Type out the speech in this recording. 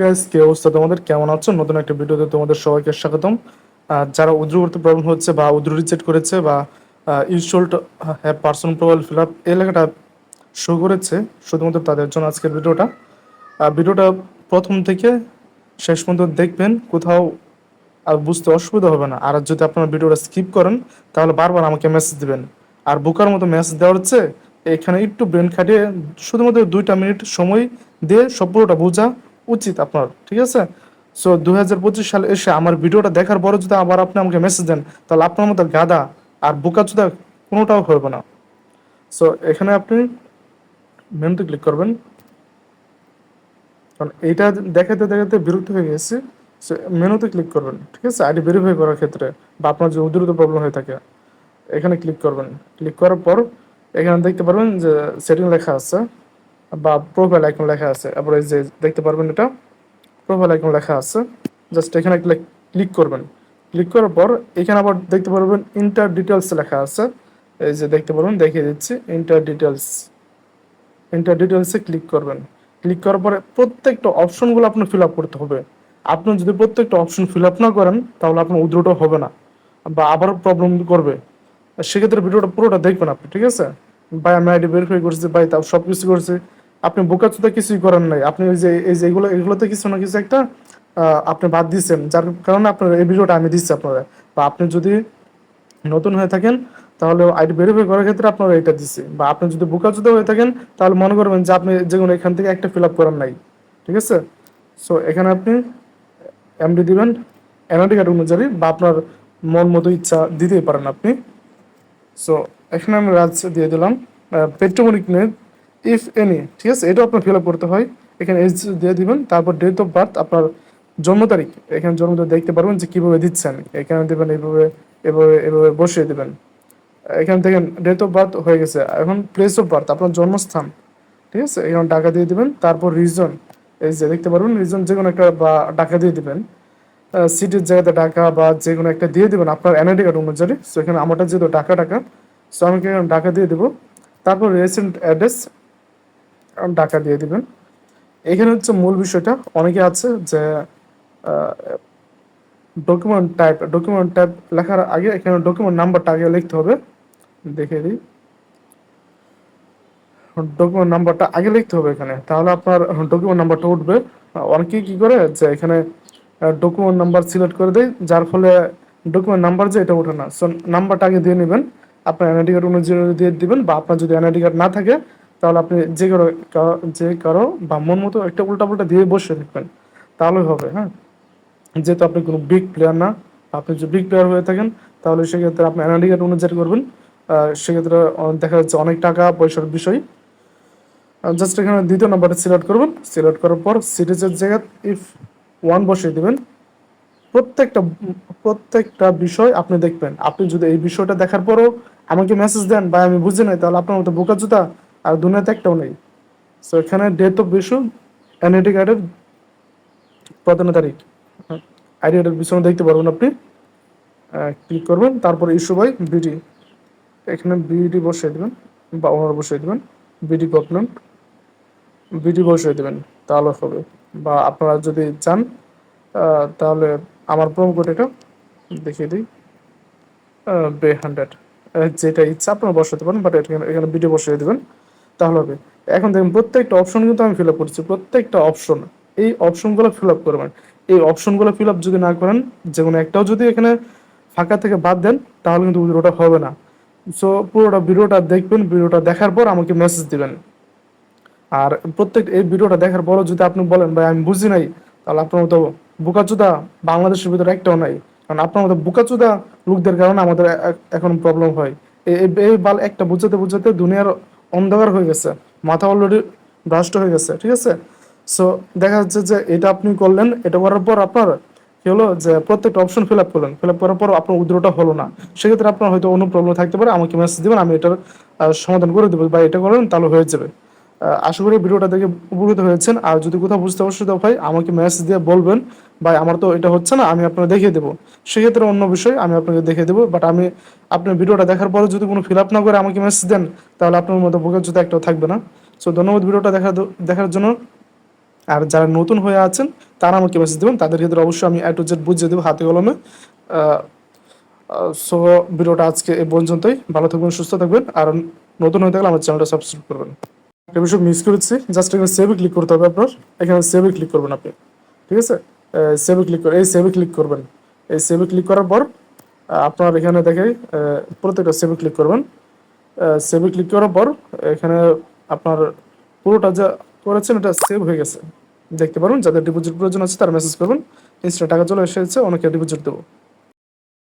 Guys কি অবস্থা তোমাদের? কেমন আছো? নতুন একটা ভিডিওতে তোমাদের সবাইকে স্বাগতম। যারা উদ্রু করতে প্রবলেম হচ্ছে বা উদ্রু রিচেট করেছে বা installed have personal profile fill up এই লেখাটা শো করেছে, শুধুমাত্র তাদের জন্য আজকের ভিডিওটা। ভিডিওটা প্রথম থেকে শেষ পর্যন্ত দেখবেন, কোথাও আর বুঝতে অসুবিধা হবে না। আর যদি আপনারা ভিডিওটা স্কিপ করেন, তাহলে বারবার আমাকে মেসেজ দিবেন। আর বুকার মতো মেসেজ দেওয়ার হচ্ছে, এখানে একটু ব্রেন খাটিয়ে শুধুমাত্র দুইটা মিনিট সময় দিয়ে সব বোঝা উচিত আপনার, ঠিক আছে? সো দুই হাজার পঁচিশ সালে এসে আমার ভিডিওটা দেখার পরে যদি আবার আপনি আমাকে মেসেজ দেন, তাহলে আপনার মতো গাদা আর বোকা চুদা কোনোটাও হবে না। সো এখানে আপনি মেনুতে ক্লিক করবেন। কারণ এইটা দেখাতে দেখাতে বিরক্ত হয়ে গেছি। মেনুতে ক্লিক করবেন, ঠিক আছে? আইডি ভেরিফাই করার ক্ষেত্রে বা আপনার যদি দ্রুত প্রবলেম হয়ে থাকে, এখানে ক্লিক করবেন। ক্লিক করার পর এখানে দেখতে পারবেন যে সেটিং লেখা আছে। বা প্রোফাইল আইকন লেখা আছে। তারপরে এই যে দেখতে পারবেন এটা প্রোফাইল আইকন লেখা আছে। জাস্ট এখানে ক্লিক করবেন। ক্লিক করার পর এখানে আবার দেখতে পারবেন ইন্টার ডিটেলস লেখা আছে। এই যে দেখতে পারবেন দেখিয়ে দিচ্ছি। ইন্টার ডিটেলস ইন্টার ডিটেলসে ক্লিক করবেন। ক্লিক করার পরে প্রত্যেকটা অপশনগুলো আপনার ফিল আপ করতে হবে। আপনি যদি প্রত্যেকটা অপশন ফিল আপ না করেন, তাহলে আপনার উদ্রুত হবে না বা আবার প্রবলেম করবে। সেক্ষেত্রে ভিডিওটা পুরোটা দেখবেন আপনি, ঠিক আছে? ভাই, আমি আইডি ভেরিফাই করছি, ভাই, তাও সব কিছু করছি। আপনি বোকাচুতে কিছুই করেন নাই। আপনি ওই যে, এই যে এগুলো, এগুলোতে কিছু না কিছু একটা আপনি বাদ দিচ্ছেন যার কারণে আপনার এই ভিডিওটা আমি দিচ্ছি আপনারা। বা আপনি যদি নতুন হয়ে থাকেন, তাহলে আইডি ভেরিফাই করার ক্ষেত্রে আপনারা এটা দিচ্ছি। বা আপনি যদি বোকাচুতে হয়ে থাকেন, তাহলে মনে করবেন যে আপনি যে কোনো এখান থেকে একটা ফিল আপ করেন নাই। ঠিক আছে? সো এখানে আপনি এমডি দিবেন। এনআইডি কার্ড অনুযায়ী বা আপনার মন মতো ইচ্ছা দিতেই পারেন আপনি। সো এখানে আমি রাজ দিয়ে দিলাম। পেট্রোমনিক নেট ইফ এনি ঠিক আছে? এটাও আপনার ফিল আপ করতে হয়। এখানে এজ দিয়ে দিবেন, তারপর ডেট অফ বার্থ আপনার জন্ম তারিখ। এখানে জন্ম তারিখ দেখতে পারবেন যে কীভাবে দিচ্ছেন। এখানে দেবেন, এইভাবে এভাবে এভাবে বসিয়ে দেবেন। এখান থেকে ডেট অফ বার্থ হয়ে গেছে। এখন প্লেস অফ বার্থ আপনার জন্মস্থান। ঠিক আছে? এখানে টাকা দিয়ে দিবেন, তারপর রিজন এই যে দেখতে পারবেন রিজন যে কোনো একটা, বা টাকা দিয়ে দিবেন। সিটির জায়গাতে টাকা, বা যে কোনো একটা দিয়ে দিবেন। আপনার এনআইডি কার্ড অনুযায়ী। সো এখানে আমারটা যেহেতু টাকা টাকা। সো আমি এখানে টাকা দিয়ে দেবো। তারপর রেসেন্ট অ্যাড্রেস টাকা দিয়ে দিবেন। এখানে হচ্ছে মূল বিষয়টা, অনেকে আছে যে ডকুমেন্ট টাইপ ডকুমেন্ট টাইপ লেখার আগে এখানে ডকুমেন্ট নাম্বারটা আগে লিখতে হবে। দেখে দিই। ডকুমেন্ট নাম্বারটা আগে লিখতে হবে এখানে। তাহলে আপনার ডকুমেন্ট নাম্বারটা উঠবে। অনেকেই কি করে যে, এখানে ডকুমেন্ট নাম্বার সিলেক্ট করে দেয়, যার ফলে ডকুমেন্ট নাম্বার যে, এটা ওঠে না। সো নাম্বারটা আগে দিয়ে নেবেন। আপনার এনআইডি কার্ড অনুযায়ী দিয়ে দিবেন বা আপনার যদি এনআইডি কার্ড না থাকে তাহলে আপনি যে কারও যে কারও বা মন মতো একটা উল্টা পুল্টা দিয়ে বসে থাকবেন তাহলে হবে হ্যাঁ? যেহেতু আপনি কোনো বিগ প্লেয়ার না, আপনি যদি বিগ প্লেয়ার হয়ে থাকেন, তাহলে সেক্ষেত্রে আপনি কার্ড অনুযায়ী করবেন। সেক্ষেত্রে দেখা যাচ্ছে অনেক টাকা পয়সার বিষয়। জাস্ট এখানে দ্বিতীয় নাম্বারটা সিলেক্ট করবেন। সিলেক্ট করার পর সিরিজের জায়গায় ইফ ওয়ান বসিয়ে দেবেন। প্রত্যেকটা প্রত্যেকটা বিষয় আপনি দেখবেন। আপনি যদি এই বিষয়টা দেখার পরও আমাকে মেসেজ দেন বা আমি বুঝি নাই, তাহলে আপনার মতো বোকা জুতা আর দুনিয়াতে একটাও নেই। সো এখানে ডেট অফ ইস্যু এনআইডি কার্ডের প্রথম তারিখ। আইডি কার্ডের পিছনে দেখতে পারবেন আপনি। ক্লিক করবেন তারপর ইস্যু বাই বিডি এখানে বিডি বসিয়ে দেবেন বা ওনার বসিয়ে দেবেন। বিডি গভর্নমেন্ট বিডি বসিয়ে দেবেন তাহলে হবে। বা আপনারা যদি চান তাহলে আমার প্রোমো কোড এটা দেখিয়ে দিই। বে হান্ড্রেড যেটা ইচ্ছা আপনারা বসাতে পারেন বাট এখানে এখানে ভিডিও বসিয়ে দেবেন। তাহলে হবে। এখন দেখুন, প্রত্যেকটা অপশন কিন্তু আমি ফিল আপ করছি, প্রত্যেকটা অপশন এই অপশনগুলো ফিল আপ করবেন। এই অপশনগুলো ফিল আপ যদি না করেন যে কোনো একটাও যদি এখানে ফাঁকা থেকে বাদ দেন, তাহলে কিন্তু ওটা হবে না। সো পুরোটা ভিডিওটা দেখবেন, ভিডিওটা দেখার পর আমাকে মেসেজ দিবেন। আর প্রত্যেক এই ভিডিওটা দেখার পরও যদি আপনি বলেন, ভাই, আমি বুঝি নাই, তাহলে আপনার মতো বুকাচুদা বাংলাদেশের ভিতরে একটাও নাই। কারণ আপনার মতো বুকাচুদা লোকদের কারণে আমাদের এখন প্রবলেম হয়। এই বাল একটা বুঝাতে বুঝাতে দুনিয়ার অন্ধকার হয়ে গেছে, মাথা অলরেডি ব্রাস্ট হয়ে গেছে, ঠিক আছে? সো দেখা যাচ্ছে যে এটা আপনি করলেন, এটা করার পর আপনার কি হলো যে প্রত্যেকটা অপশন ফিল আপ করলেন। ফিল আপ করার পর আপনার উদ্রটা হলো না। সেক্ষেত্রে আপনার হয়তো অন্য প্রবলেম থাকতে পারে, আমাকে মেসেজ দিবেন, আমি এটার সমাধান করে দেবো বা এটা করেন, তাহলে হয়ে যাবে। আশা করি ভিডিওটা দেখে উপকৃত হয়েছেন। আর যদি কোথাও বুঝতে অসুবিধা হয়, আমাকে মেসেজ দিয়ে বলবেন। ভাই, আমার তো এটা হচ্ছে না, আমি আপনাকে দেখিয়ে দেবো। সেক্ষেত্রে অন্য বিষয় আমি আপনাকে দেখিয়ে দেবো বাট আমি আপনার ভিডিওটা দেখার পরে যদি কোনো ফিল আপ না করে আমাকে মেসেজ দেন, তাহলে আপনার মতো জুতো একটাও থাকবে না। সো ধন্যবাদ ভিডিওটা দেখা দেখার জন্য। আর যারা নতুন হয়ে আছেন, তারা আমাকে মেসেজ দেবেন, তাদের ক্ষেত্রে অবশ্যই আমি এ টু জেড বুঝিয়ে দেবো হাতে কলমে। সো ভিডিওটা আজকে এই পর্যন্তই। ভালো থাকবেন, সুস্থ থাকবেন, আর নতুন হয়ে থাকলে আমার চ্যানেলটা সাবস্ক্রাইব করবেন। একটা বিষয় মিস করেছি জাস্ট এখানে সেভে ক্লিক করতে হবে আপনার। এখানে সেভে ক্লিক করবেন আপনি, ঠিক আছে? সেভে ক্লিক করে এই সেভে ক্লিক করবেন। এই সেভে ক্লিক করার পর আপনার এখানে দেখে প্রত্যেকটা সেভে ক্লিক করবেন। সেভে ক্লিক করার পর, এখানে আপনার পুরোটা যা করেছেন, এটা সেভ হয়ে গেছে। দেখতে পারবেন যাদের ডিপোজিট প্রয়োজন আছে, তারা মেসেজ করবেন। ইনস্টা টাকা চলে এসেছে, অনেকে ডিপোজিট দেবো।